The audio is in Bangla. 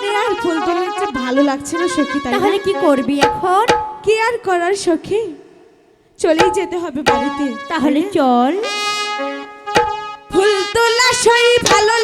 এখানে আর ফুল তোলার যে ভালো লাগছে না সখী তাহলে কি করবি এখন? কি আর করার সখী? চলেই যেতে হবে বাড়িতে তাহলে চল। ফুল তোলা সই ভালো